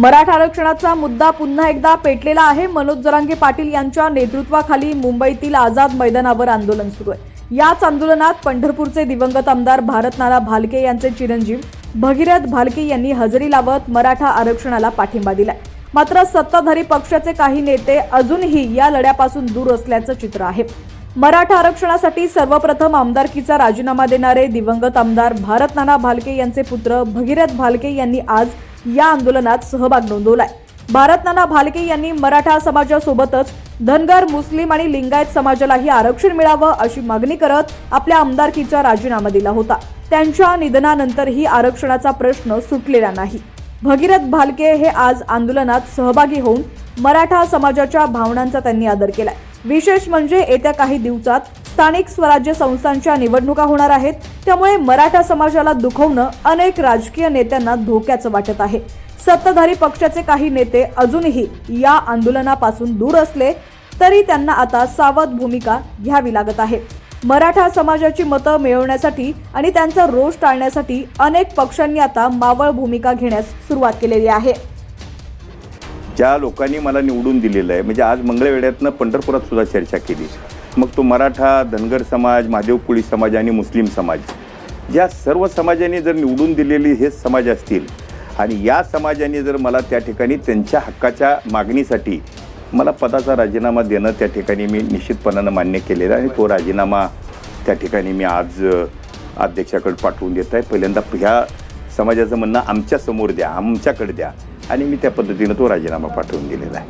मराठा आरक्षणाचा मुद्दा पुन्हा एकदा पेटलेला आहे. मनोज जरांगे पाटील यांच्या नेतृत्वाखाली मुंबईतील आझाद मैदानावर आंदोलन सुरू आहे. याच आंदोलनात पंढरपूरचे दिवंगत आमदार भारतनाना भालके यांचे चिरंजीव भगीरथ भालके यांनी हजेरी लावत मराठा आरक्षणाला पाठिंबा दिलाय. मात्र सत्ताधारी पक्षाचे काही नेते अजूनही या लढ्यापासून दूर असल्याचं चित्र आहे. मराठा आरक्षणासाठी सर्वप्रथम आमदारकीचा राजीनामा देणारे दिवंगत आमदार भारतनाना भालके यांचे पुत्र भगीरथ भालके यांनी आज या आंदोलनात सहभाग नोंदवलाय. भारतनाना भालके यांनी मराठा समाजासोबतच धनगर मुस्लिम आणि लिंगायत समाजालाही आरक्षण मिळावं अशी मागणी करत आपल्या आमदारकीचा राजीनामा दिला होता. त्यांच्या निधनानंतरही आरक्षणाचा प्रश्न सुटलेला नाही. भगीरथ भालके हे आज आंदोलनात सहभागी होऊन मराठा समाजाच्या भावनांचा त्यांनी आदर केलाय. विशेष म्हणजे येत्या काही दिवसात स्थानिक स्वराज्य संस्थांच्या निवडणुका होणार आहेत. त्यामुळे मराठा समाजाला दुखवणं अनेक राजकीय नेत्यांना धोक्याचं वाटत आहे. सत्ताधारी पक्षाचे काही नेते अजूनही या आंदोलनापासून दूर असले तरी त्यांना आता सावध भूमिका घ्यावी लागत आहे. मराठा समाजाची मतं मिळवण्यासाठी आणि त्यांचा रोष टाळण्यासाठी अनेक पक्षांनी आता मावळ भूमिका घेण्यास सुरुवात केलेली आहे. ज्या लोकांनी मला निवडून दिलेलं आहे म्हणजे आज मंगळवेड्यातनं पंढरपुरात सुद्धा चर्चा केली. मग तो मराठा धनगर समाज महादेव कोळी समाज आणि मुस्लिम समाज ज्या सर्व समाजाने जर निवडून दिलेली हे समाज असतील आणि या समाजाने जर मला त्या ठिकाणी त्यांच्या हक्काच्या मागणीसाठी मला पदाचा राजीनामा देणं त्या ठिकाणी मी निश्चितपणानं मान्य केलेलं आहे आणि तो राजीनामा त्या ठिकाणी मी आज अध्यक्षाकडे पाठवून देत आहे. पहिल्यांदा ह्या समाजाचं म्हणणं आमच्यासमोर द्या आमच्याकडे द्या. आणि मी त्या पद्धतीनं तो राजीनामा पाठवून दिलेला आहे.